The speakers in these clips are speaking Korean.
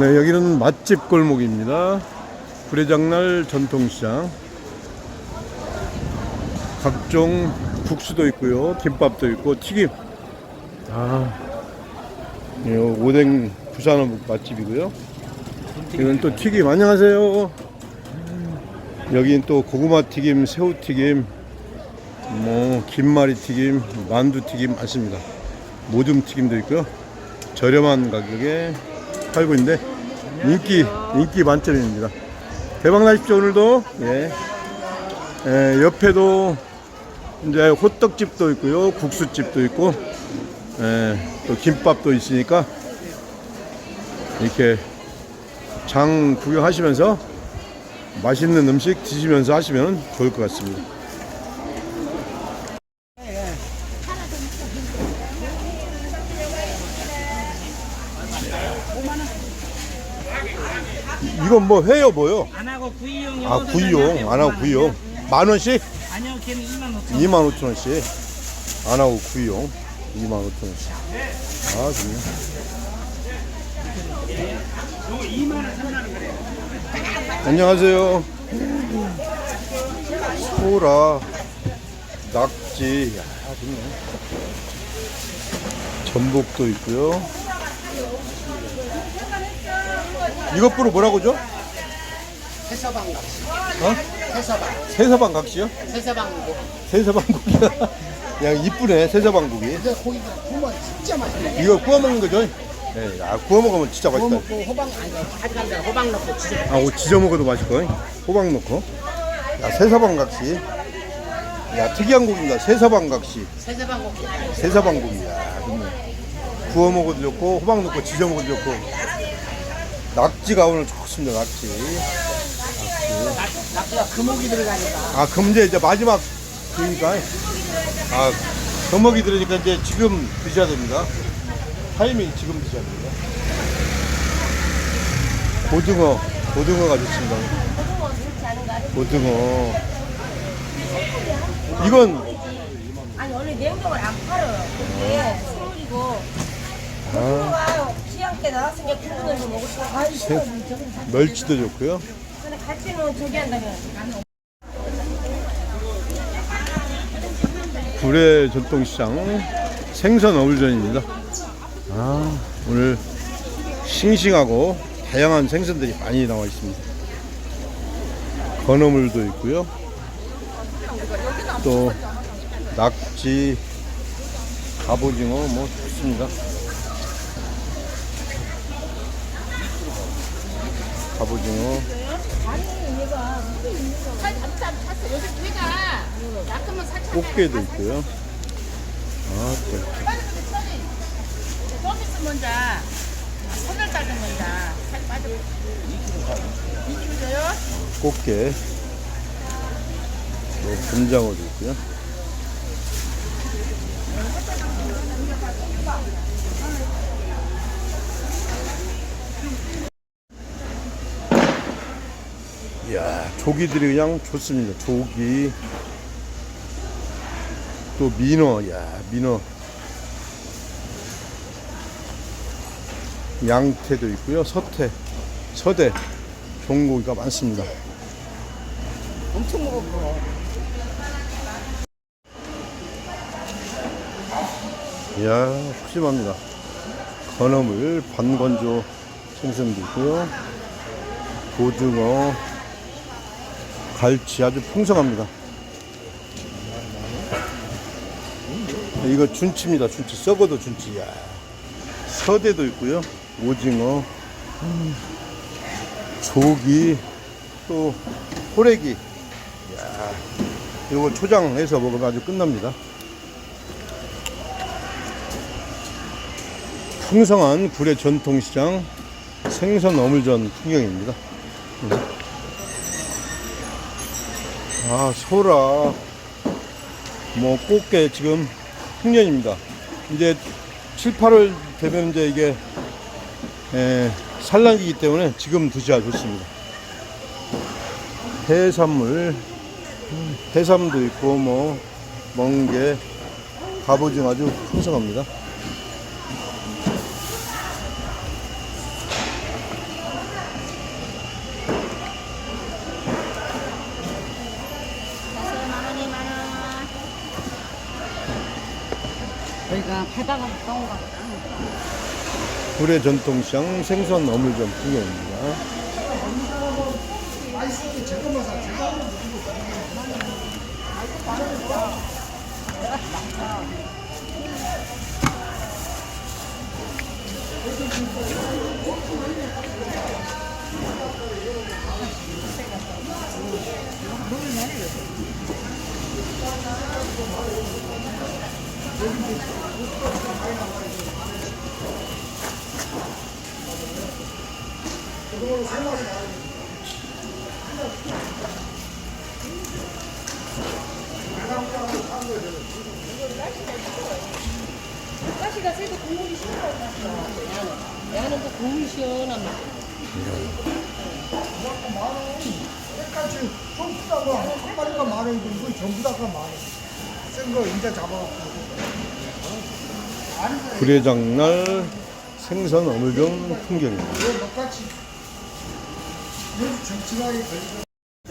네, 여기는 맛집 골목입니다. 구례장날 전통시장. 각종 국수도 있고요. 김밥도 있고 튀김. 아, 예, 오뎅 부산 맛집이고요. 이건 또 튀김. 안녕하세요. 여기는 또 고구마 튀김, 새우 튀김, 뭐 김말이 튀김, 만두 튀김 많습니다. 모둠 튀김도 있고요. 저렴한 가격에 팔고 있는데 인기 인기 만점입니다. 대박 나십시오 오늘도. 예. 예, 옆에도 이제 호떡집도 있고요, 국수집도 있고, 예, 또 김밥도 있으니까 이렇게 장 구경하시면서 맛있는 음식 드시면서 하시면 좋을 것 같습니다. 이건 뭐 회요 뭐요? 안 하고 구이용이 아 구이용. 안 하고 구이용. 만 원씩? 아니요 걔는 2만 5천 2만 5천 원씩. 안 하고 구이용. 2만 5천 원씩. 아 좋네. 안녕하세요. 소라 낙지. 야 좋네. 전복도 있고요 이것 부로 뭐라고 죠 세서방 각시. 어? 세서방. 세서방 각시요? 세서방 뭐. 세서방국이야. 야 이쁘네 세서방국이. 근데 고기가 구우면 진짜 맛있네. 이거 구워 먹는 거죠? 네, 아 구워 먹으면 진짜 구워 맛있다. 먹고 호박 아니 가져간다 호박 넣고 지져. 아, 오, 지져 먹어도 맛있고, 호박 넣고. 야 세서방 각시. 야 특이한 고기입니다. 세서방 각시. 세서방 고기. 세서방국이야. 좋네. 구워 먹어도 좋고, 호박 넣고 지져 먹어도 좋고. 낙지가 오늘 좋습니다. 낙지. 낙지가 금옥이 들어가니까. 아 그럼 이제 이제 마지막 그러니까 아 금먹이 들으니까 이제 지금 드셔야 됩니다. 타이밍 지금 드셔야 됩니다. 고등어 고등어가 좋습니다. 고등어 이건 아니 원래 냉동을 안 팔아요. 이게 스물이고 때 나왔은 게 구분해서 먹을 수 있어. 새- 멸치도 좋고요. 근데 갈치는 저기 한다면 구례 전통시장 생선 어물전입니다. 아, 오늘 싱싱하고 다양한 생선들이 많이 나와 있습니다. 건어물도 있고요. 또 낙지, 갑오징어 뭐 좋습니다. 갑오징어 꽃게도 있고요. 아, 또 서비스 먼저 손을 줘요? 꽃게, 또 곰장어도 있고요. 야, 조기들이 그냥 좋습니다. 조기. 또 민어, 야, 민어. 양태도 있고요. 서태, 서대, 종고기가 많습니다. 엄청 먹어. 이야, 푸짐합니다. 건어물, 반건조 생선도 있고요. 고등어, 갈치 아주 풍성합니다. 이거 준치입니다. 준치. 썩어도 준치. 야. 서대도 있고요. 오징어, 음, 조기, 또 호래기. 야, 이거 초장해서 먹으면 아주 끝납니다. 풍성한 구례 전통시장 생선 어물전 풍경입니다. 아, 소라, 뭐, 꽃게 지금 풍년입니다. 이제 7, 8월 되면 이제 이게, 에, 산란기이기 때문에 지금 드셔야 좋습니다. 해산물, 음, 해삼도 있고, 뭐, 멍게, 갑오징어 아주 풍성합니다. 저희가 바다가 가까운 것 같다. 구례 전통시장 생선 어물점 풍경입니다. 국물이 시원하고 야는 또 국물이 시원한 맛. 끝까지 좀 크다가 한 마리가 만 원이고 이거 전부 다가 만 원. 센거 인자 잡아갖고. 구례장날 생선 어물점 풍경입니다.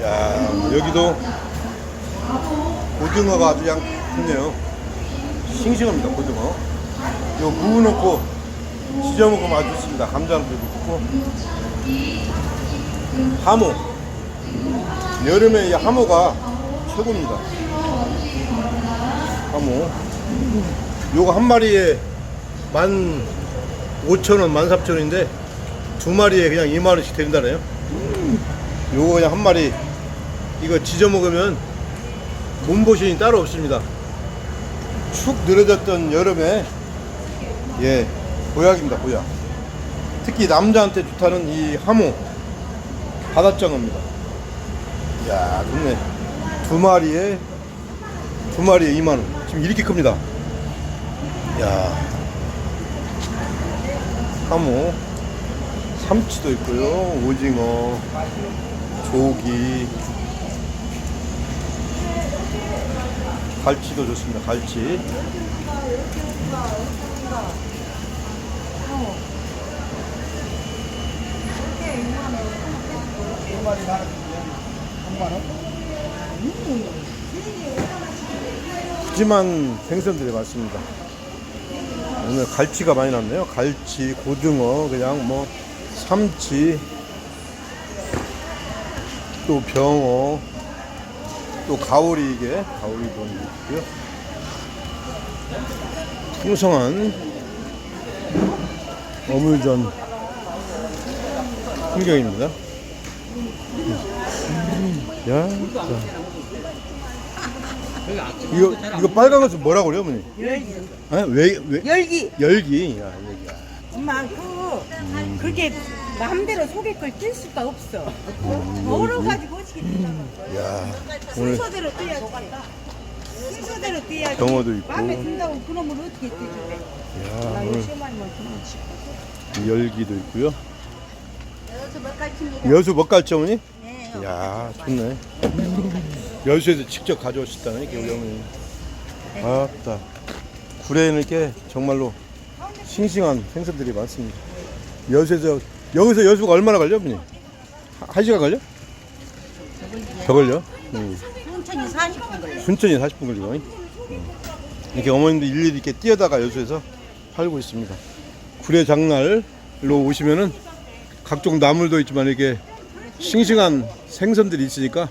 야 여기도 고등어가 아주 양 좋네요. 싱싱합니다 고등어. 요무 넣고 지져 먹으면 아주 좋습니다. 감자도 넣고 하모. 여름에 이 하모가 최고입니다. 하모. 요거 한 마리에 만 오천 원, 만 삼천 원인데 두 마리에 그냥 2만 원씩 드린다네요. 요거 그냥 한 마리 이거 지져 먹으면 몸보신이 따로 없습니다. 축 늘어졌던 여름에 예 보약입니다 보약. 특히 남자한테 좋다는 이 하모 바닷장어입니다. 야 좋네. 두 마리에 두 마리에 2만 원. 지금 이렇게 큽니다. 야. 하모. 삼치도 있고요. 오징어. 조기. 갈치도 좋습니다. 갈치. 푸짐한 생선들이 많습니다 오늘 갈치가 많이 났네요. 갈치 고등어 그냥 뭐 삼치 또 병어 또 가오리 이게 가오리도 있고요. 풍성한 어물전 풍경입니다. 야 자. 이거 이거 빨간 것은 뭐라고 그래요 어머니? 열기. 아, 왜, 왜? 열기. 열기 야, 열기 엄마 그 그게 마음대로 속에 걸뜰 수가 없어. 얼어가지고 어떻게 뜨냐. 야 오늘 순서대로 뛰어야지. 순서대로 뛰어야지. 병어도 있고. 마음에 든다고 그놈을 어떻게 뛰지? 야, 나 오늘 열기도 있고요. 여수 먹갈치 어머니? 네. 야 좋네. 여수에서 직접 가져오셨다는 게 우리 어머니. 아따 이렇게 정말로 싱싱한 생선들이 많습니다. 여수에서 여기서 여수가 얼마나 걸려 어머니? 한- 한 시간 걸려? 더 걸려? 응. 천천히 40분 걸려. 순천이 40분 걸리고 응. 이렇게 어머님들 일일이 이렇게 뛰어다가 여수에서 팔고 있습니다. 구례 장날로 오시면은 각종 나물도 있지만 이렇게 싱싱한 생선들이 있으니까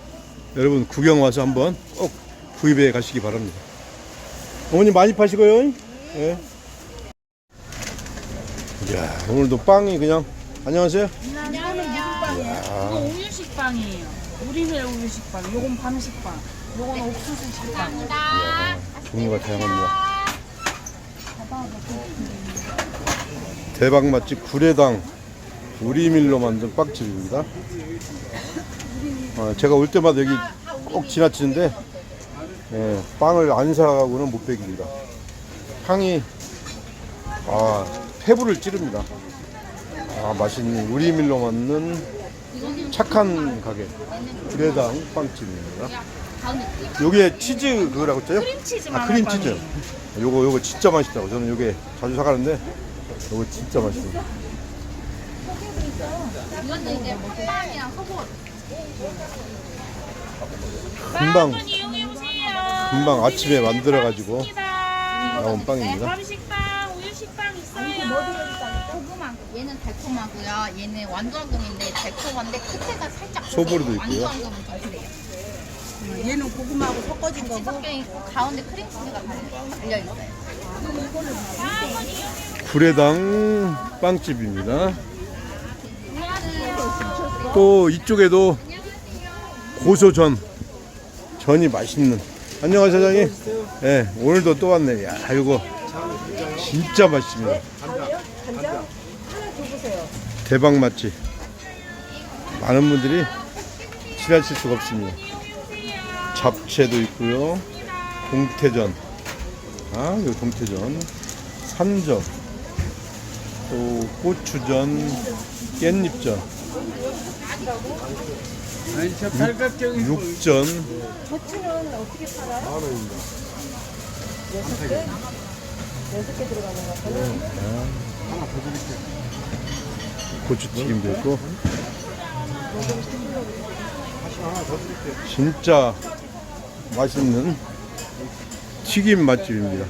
여러분 구경 와서 한번 꼭 구입해 가시기 바랍니다. 어머니 많이 파시고요. 예. 이야, 오늘도 빵이 그냥 안녕하세요. 무슨 빵이에요? 이거 우유식 빵이에요. 우리네 우유식 빵. 요건 밤식 빵. 요건 옥수수 식빵. 이야, 종류가 다양합니다. 대박 맛집 구례당 우리밀로 만든 빵집입니다. 어, 제가 올 때마다 여기 꼭 지나치는데 예, 빵을 안 사고는 못 베깁니다. 향이 아 폐부를 찌릅니다. 아 맛있는 우리 밀로 만든 착한 가게 구례당 빵집입니다. 요게 치즈 그거라고 했죠? 크림치즈만 아 크림치즈. 요거 요거 진짜 맛있다고 저는 요게 자주 사가는데 요거 진짜 맛있어요. 이거는 이제 빵이랑 소금. 금방 이용해 보세요. 금방 아침에 만들어 가지고 고맙습니다. 나온 빵입니다. 밤 식빵, 우유 식빵 있어요. 고구마 얘는 달콤하고요. 얘는 완두황금인데 달콤한데 끝에가 살짝 소보루도 있고요. 좀 그래요. 얘는 고구마하고 섞어진 거고 섞여 있고 가운데 크림치즈가 달려 있어요. 구례당 빵집입니다. 또 이쪽에도 고소전 전이 맛있는 안녕하세요 사장님. 네, 오늘도 또 왔네. 야 이거 진짜 맛있습니다. 대박 맛집. 많은 분들이 지나칠 수가 없습니다. 잡채도 있고요. 동태전. 아, 이거 동태전. 산적. 또 고추전, 깻잎전. 육, 육전. 고추는 어떻게 팔아요? 만 원입니다. 여섯 개? 여섯 개 들어가는 거 같아요. 고추튀김도 있고. 진짜 맛있는 튀김 맛집입니다.